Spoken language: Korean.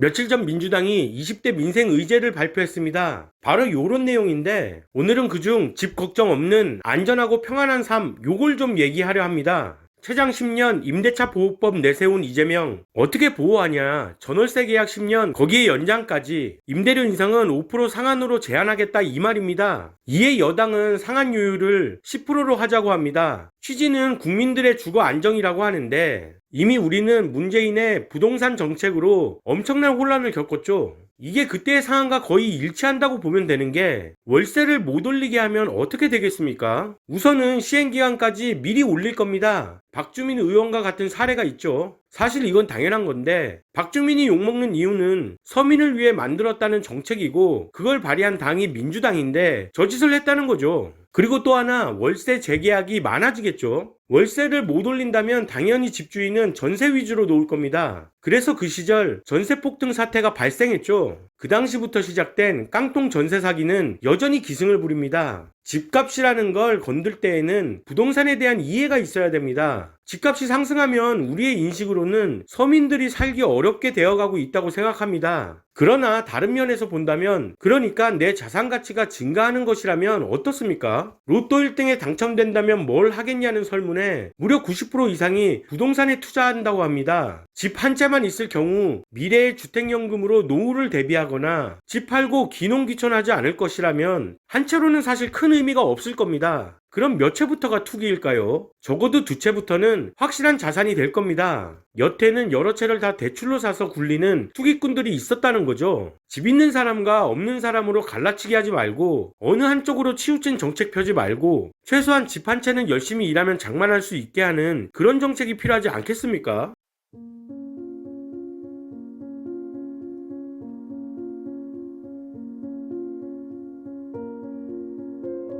며칠 전 민주당이 20대 민생 의제를 발표했습니다. 바로 요런 내용인데 오늘은 그중 집 걱정 없는 안전하고 평안한 삶 요걸 좀 얘기하려 합니다. 최장 10년 임대차 보호법 내세운 이재명 어떻게 보호하냐 전월세 계약 10년 거기에 연장까지 임대료 인상은 5% 상한으로 제한하겠다 이 말입니다. 이에 여당은 상한율을 10%로 하자고 합니다. 취지는 국민들의 주거 안정이라고 하는데 이미 우리는 문재인의 부동산 정책으로 엄청난 혼란을 겪었죠. 이게 그때의 상황과 거의 일치한다고 보면 되는 게 월세를 못 올리게 하면 어떻게 되겠습니까? 우선은 시행기간까지 미리 올릴 겁니다. 박주민 의원과 같은 사례가 있죠. 사실 이건 당연한 건데 박주민이 욕먹는 이유는 서민을 위해 만들었다는 정책이고 그걸 발의한 당이 민주당인데 저 짓을 했다는 거죠. 그리고 또 하나 월세 재계약이 많아지겠죠. 월세를 못 올린다면 당연히 집주인은 전세 위주로 놓을 겁니다. 그래서 그 시절 전세 폭등 사태가 발생했죠. 그 당시부터 시작된 깡통 전세 사기는 여전히 기승을 부립니다. 집값이라는 걸 건들 때에는 부동산에 대한 이해가 있어야 됩니다. 집값이 상승하면 우리의 인식으로는 서민들이 살기 어렵게 되어가고 있다고 생각합니다. 그러나 다른 면에서 본다면 그러니까 내 자산 가치가 증가하는 것이라면 어떻습니까? 로또 1등에 당첨된다면 뭘 하겠냐는 설문에 무려 90% 이상이 부동산에 투자한다고 합니다. 집 한 채만 있을 경우 미래의 주택연금으로 노후를 대비하거나 집 팔고 귀농귀촌하지 않을 것이라면 한 채로는 사실 큰 의미가 없을 겁니다. 그럼 몇 채부터가 투기일까요? 적어도 두 채부터는 확실한 자산이 될 겁니다. 여태는 여러 채를 다 대출로 사서 굴리는 투기꾼들이 있었다는 거죠. 집 있는 사람과 없는 사람으로 갈라치기 하지 말고 어느 한쪽으로 치우친 정책 펴지 말고 최소한 집 한 채는 열심히 일하면 장만할 수 있게 하는 그런 정책이 필요하지 않겠습니까?